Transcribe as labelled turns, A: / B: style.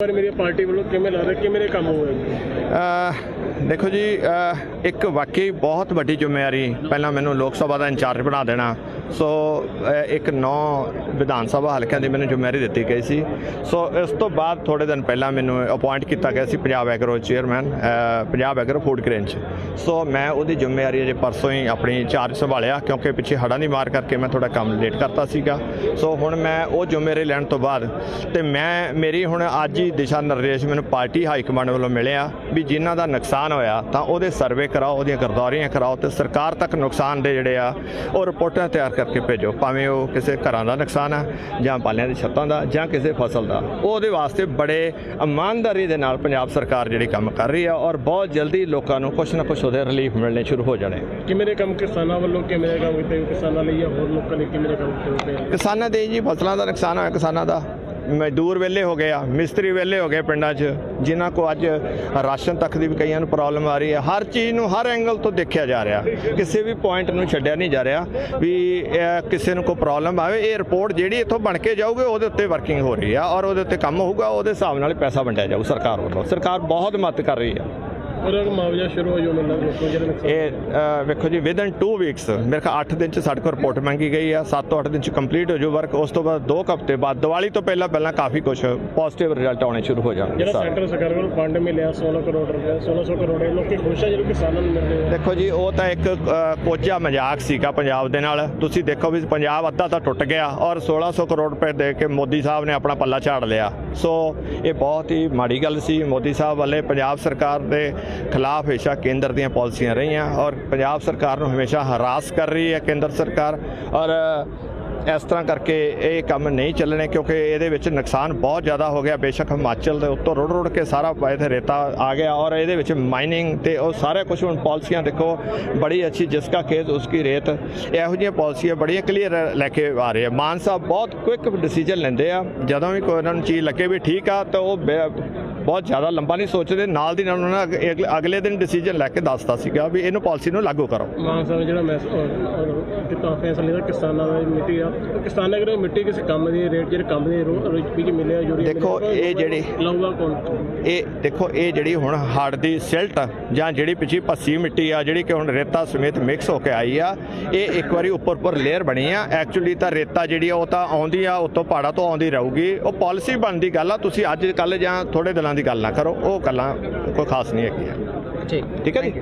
A: ਪਰ ਮੇਰੀ ਪਾਰਟੀ ਵੱਲੋਂ ਕਿਵੇਂ ਲੱਗਦਾ, ਕਿਵੇਂ ਦੇ ਕੰਮ ਹੋਏ
B: ਦੇਖੋ ਜੀ ਇੱਕ ਵਾਕਈ ਬਹੁਤ ਵੱਡੀ ਜ਼ਿੰਮੇਵਾਰੀ ਪਹਿਲਾਂ ਮੈਨੂੰ ਲੋਕ ਸਭਾ ਦਾ ਇੰਚਾਰਜ ਬਣਾ ਦੇਣਾ। ਸੋ ਇੱਕ ਨੌ ਵਿਧਾਨ ਸਭਾ ਹਲਕਿਆਂ ਦੀ ਮੈਨੂੰ ਜ਼ਿੰਮੇਵਾਰੀ ਦਿੱਤੀ ਗਈ ਸੀ। ਸੋ, ਇਸ ਤੋਂ ਬਾਅਦ ਥੋੜੇ ਦਿਨ ਪਹਿਲਾਂ ਮੈਨੂੰ ਅਪਾਇੰਟ ਕੀਤਾ ਗਿਆ ਸੀ Punjab Agro chairman Punjab Agro food grain ਚ। ਸੋ, ਮੈਂ ਉਹਦੀ ਜ਼ਿੰਮੇਵਾਰੀ ਅਜੇ ਪਰਸੋਂ ਹੀ ਆਪਣੀ ਚਾਰਜ ਸੰਭਾਲਿਆ, ਕਿਉਂਕਿ ਪਿੱਛੇ ਹੜ੍ਹਾਂ ਦੀ ਮਾਰ ਕਰਕੇ ਮੈਂ ਥੋੜਾ ਕੰਮ ਲੇਟ ਕਰਤਾ ਸੀਗਾ। ਸੋ, ਹੁਣ ਮੈਂ ਉਹ ਜ਼ਿੰਮੇਵਾਰੀ ਲੈਣ ਤੋਂ ਬਾਅਦ ਤੇ ਮੈਂ, ਮੇਰੀ ਹੁਣ ਅੱਜ ਹੀ ਦਿਸ਼ਾ ਨਿਰਦੇਸ਼ ਮੈਨੂੰ ਪਾਰਟੀ ਹਾਈ ਕਮਾਂਡ ਵੱਲੋਂ ਮਿਲਿਆ ਵੀ ਜਿਨ੍ਹਾਂ ਦਾ ਨੁਕਸਾਨ ਹੋਇਆ ਤਾਂ ਉਹਦੇ ਸਰਵੇ ਕਰਾਓ ਉਹਦੀਆਂ ਗਰਦੌਰੀਆਂ ਕਰਾਓ ਤੇ ਸਰਕਾਰ ਤੱਕ ਨੁਕਸਾਨ ਦੇ ਜਿਹੜੇ ਆ ਉਹ ਰਿਪੋਰਟਾਂ ਤਿਆਰ ਕਰਕੇ ਭੇਜੋ। ਭਾਵੇਂ ਉਹ ਕਿਸੇ ਘਰਾਂ ਦਾ ਨੁਕਸਾਨ ਆ ਜਾਂ ਪਾਲਿਆਂ ਦੀ ਛੱਤਾਂ ਦਾ ਜਾਂ ਕਿਸੇ ਫਸਲ ਦਾ। ਉਹ ਉਹਦੇ ਵਾਸਤੇ ਬੜੇ ਇਮਾਨਦਾਰੀ ਦੇ ਨਾਲ ਪੰਜਾਬ ਸਰਕਾਰ ਜਿਹੜੀ ਕੰਮ ਕਰ ਰਹੀ ਆ ਔਰ ਬਹੁਤ ਜਲਦੀ ਲੋਕਾਂ ਨੂੰ ਕੁਛ ਨਾ ਕੁਛ ਉਹਦੇ ਰਿਲੀਫ ਮਿਲਣੇ ਸ਼ੁਰੂ ਹੋ ਜਾਣੇ।
A: ਕਿਵੇਂ ਦੇ ਕੰਮ ਕਿਸਾਨਾਂ ਵੱਲੋਂ ਕਿਵੇਂ ਦੇ ਕੰਮ ਕੀਤੇ ਕਿਸਾਨਾਂ ਲਈ ਜਾਂ ਹੋਰ ਲੋਕਾਂ ਲਈ ਕਿਵੇਂ ਦੇ ਕੰਮ ਕੀਤੇ?
B: ਕਿਸਾਨਾਂ ਦੇ ਜੀ ਫਸਲਾਂ ਦਾ ਨੁਕਸਾਨ ਹੋਇਆ ਕਿਸਾਨਾਂ ਦਾ। ਮਜ਼ਦੂਰ ਵਿਹਲੇ ਹੋ ਗਏ ਆ, ਮਿਸਤਰੀ ਵਿਹਲੇ ਹੋ ਗਏ ਪਿੰਡਾਂ 'ਚ, ਜਿਨ੍ਹਾਂ ਕੋ ਅੱਜ ਰਾਸ਼ਨ ਤੱਕ ਦੀ ਵੀ ਕਈਆਂ ਨੂੰ ਪ੍ਰੋਬਲਮ ਆ ਰਹੀ ਹੈ। ਹਰ ਚੀਜ਼ ਨੂੰ, ਹਰ ਐਂਗਲ ਤੋਂ ਦੇਖਿਆ ਜਾ ਰਿਹਾ। ਕਿਸੇ ਵੀ ਪੁਆਇੰਟ ਨੂੰ ਛੱਡਿਆ ਨਹੀਂ ਜਾ ਰਿਹਾ ਵੀ ਕਿਸੇ ਨੂੰ ਕੋਈ ਪ੍ਰੋਬਲਮ ਆਵੇ। ਇਹ ਰਿਪੋਰਟ ਜਿਹੜੀ ਇੱਥੋਂ ਬਣ ਕੇ ਜਾਊਗੀ, ਉਹਦੇ ਉੱਤੇ ਵਰਕਿੰਗ ਹੋ ਰਹੀ ਆ ਔਰ ਉਹਦੇ ਉੱਤੇ ਕੰਮ ਹੋਊਗਾ, ਉਹਦੇ ਹਿਸਾਬ ਨਾਲ ਪੈਸਾ ਵੰਡਿਆ ਜਾਊ ਸਰਕਾਰ ਵੱਲੋਂ। ਸਰਕਾਰ ਬਹੁਤ ਮਦਦ ਕਰ ਰਹੀ ਆ
A: ਉਹਦਾ ਮੁਆਵਜ਼ਾ ਸ਼ੁਰੂ ਹੋ ਲੱਗਦਾ ਲੋਕਾਂ ਜਿਹੜੇ ਨੁਕਸਾਨ
B: ਇਹ ਅ, ਵੇਖੋ ਜੀ ਵਿਦਨ 2 ਵੀਕਸ ਮੇਰੇ ਖਿਆਲ 8 ਦਿਨ ਚ ਸਾਡੇ ਕੋਲ ਰਿਪੋਰਟ ਮੰਗੀ ਗਈ ਆ 7 ਤੋਂ 8 ਦਿਨ ਚ ਕੰਪਲੀਟ ਹੋ ਜੂ ਵਰਕ ਉਸ ਤੋਂ ਬਾਅਦ 2 ਹਫ਼ਤੇ ਬਾਅਦ ਦੀਵਾਲੀ ਤੋਂ ਪਹਿਲਾਂ ਪਹਿਲਾਂ ਕਾਫੀ ਕੁਝ ਪੋਜ਼ਿਟਿਵ ਰਿਜ਼ਲਟ ਆਉਣੇ ਸ਼ੁਰੂ ਹੋ ਜਾਣਗੇ
A: ਜਿਹੜਾ
B: ਸਾਰੇ।
A: ਸੈਂਟਰ ਸਰਕਾਰ ਵੱਲੋਂ ਫੰਡ ਮਿਲਿਆ 16 ਕਰੋੜ ਰੁਪਏ 1600 ਕਰੋੜ ਇਹ ਲੋਕੀ ਖੁਸ਼ ਆ ਜਿਹੜੇ ਕਿਸਾਨਾਂ ਨੂੰ ਮਿਲ ਰਹੇ ਆ।
B: ਦੇਖੋ ਜੀ ਉਹ ਤਾਂ ਇੱਕ ਅ, ਕੋਝਾ ਮਜ਼ਾਕ ਸੀਗਾ ਪੰਜਾਬ ਦੇ ਨਾਲ। ਤੁਸੀਂ ਦੇਖੋ ਵੀ ਪੰਜਾਬ ਅੱਧਾ ਤਾਂ ਟੁੱਟ ਗਿਆ ਔਰ 1600 ਕਰੋੜ ਰੁਪਏ ਦੇ ਕੇ ਮੋਦੀ ਸਾਹਿਬ ਨੇ ਆਪਣਾ ਪੱਲਾ ਝਾੜ ਲਿਆ। ਸੋ ਇਹ ਬਹੁਤ ਹੀ ਮਾੜੀ ਗੱਲ ਸੀ। ਮੋਦੀ ਸਾਹਿਬ ਵੱਲੇ ਪੰਜਾਬ ਸਰਕਾਰ ਦੇ ਖਿਲਾਫ ਹਮੇਸ਼ਾ ਕੇਂਦਰ ਦੀਆਂ ਪਾਲਿਸੀਆਂ ਰਹੀਆਂ ਔਰ ਪੰਜਾਬ ਸਰਕਾਰ ਨੂੰ ਹਮੇਸ਼ਾ ਹਰਾਸ ਕਰ ਰਹੀ ਹੈ ਕੇਂਦਰ ਸਰਕਾਰ ਔਰ ਇਸ ਤਰ੍ਹਾਂ ਕਰਕੇ ਇਹ ਕੰਮ ਨਹੀਂ ਚੱਲਣੇ ਕਿਉਂਕਿ ਇਹਦੇ ਵਿੱਚ ਨੁਕਸਾਨ ਬਹੁਤ ਜ਼ਿਆਦਾ ਹੋ ਗਿਆ। ਬੇਸ਼ੱਕ ਹਿਮਾਚਲ ਦੇ ਉੱਤੋਂ ਰੁੜ ਰੁੜ ਕੇ ਸਾਰਾ ਇੱਥੇ ਰੇਤਾ ਆ ਗਿਆ ਔਰ ਇਹਦੇ ਵਿੱਚ ਮਾਈਨਿੰਗ ਤੇ ਉਹ ਸਾਰਾ ਕੁਝ ਹੁਣ ਪਾਲਿਸੀਆਂ ਦੇਖੋ, ਬੜੀ ਅੱਛੀ ਜਿਸਕਾ ਖੇਤ ਉਸकी ਰੇਤ। ਇਹੋ ਜਿਹੀਆਂ ਪਾਲਿਸੀਆਂ ਬੜੀਆਂ ਕਲੀਅਰ ਲੈ ਕੇ ਆ ਰਹੇ ਆ। ਮਾਨ ਸਾਹਿਬ ਬਹੁਤ ਕੁਇਕ ਡਿਸੀਜਨ ਲੈਂਦੇ ਆ। ਜਦੋਂ ਵੀ ਕੋਈ ਉਹਨਾਂ ਨੂੰ ਚੀਜ਼ ਲੱਗੇ ਵੀ ਠੀਕ ਆ ਤਾਂ ਉਹ ਬੇ- ਬਹੁਤ ਜ਼ਿਆਦਾ ਲੰਬਾ ਨਹੀਂ ਸੋਚਦੇ। ਨਾਲ ਦੀ ਨਾਲ ਉਹਨਾਂ ਨੇ ਅਗਲੇ ਦਿਨ ਡਿਸੀਜਨ ਲੈ ਕੇ ਦੱਸਦਾ ਸੀਗਾ ਵੀ ਇਹਨੂੰ ਪਾਲਿਸੀ ਨੂੰ ਲਾਗੂ ਕਰੋ।
A: ਮਾਨ ਸਾਹਿਬ ਜਿਹੜਾ ਮੈਸ ਕਿਤਾ ਫੈਸਲਾ ਲਿਆ ਕਿਸਾਨਾਂ ਦੀ ਮਿੱਟੀ ਆ। ਕਿਸਾਨਾਂ ਕੋਲ ਮਿੱਟੀ ਕਿਸੇ ਕੰਮ ਦੀ ਰੇਟ ਜਿਹੜੇ ਕੰਮ ਦੀ ਰੁਪਏ ਕੀ ਮਿਲਿਆ ਯੂਰੀਆ
B: ਦੇਖੋ, ਇਹ ਜਿਹੜੀ-
A: ਲਾਊਗਾ ਕੌਣ?
B: ਇਹ ਦੇਖੋ ਇਹ ਜਿਹੜੀ ਹੁਣ ਹੜ ਦੀ ਸਿਲਟ ਜਾਂ ਜਿਹੜੀ ਪਿੱਛੇ ਪੱਸੀ ਮਿੱਟੀ ਆ ਜਿਹੜੀ ਕਿ ਹੁਣ ਰੇਤਾ ਸਮੇਤ ਮਿਕਸ ਹੋ ਕੇ ਆਈ ਆ ਇਹ ਇੱਕ ਵਾਰੀ ਉੱਪਰ ਉੱਪਰ ਲੇਅਰ ਬਣੀ ਆ। ਐਕਚੁਅਲੀ ਤਾਂ ਰੇਤਾ ਜਿਹੜੀ ਆ ਉਹ ਤਾਂ ਆਉਂਦੀ ਆ ਉੱਤੋਂ ਪਹਾੜਾਂ ਤੋਂ ਆਉਂਦੀ ਰਹੂਗੀ। ਉਹ ਪਾਲਿਸੀ ਬਣਦੀ ਗੱਲ ਆ ਤੁਸੀਂ ਅੱਜ ਕੱਲ ਜਾਂ ਥੋੜੇ ਦਿਨਾਂ ਦੀ ਗੱਲ ਨਾ ਕਰੋ ਉਹ ਗੱਲਾਂ ਕੋਈ ਖਾਸ ਨਹੀਂ ਹੈਗੀਆਂ।
C: ਠੀਕ
B: ਠੀਕ ਹੈ ਜੀ?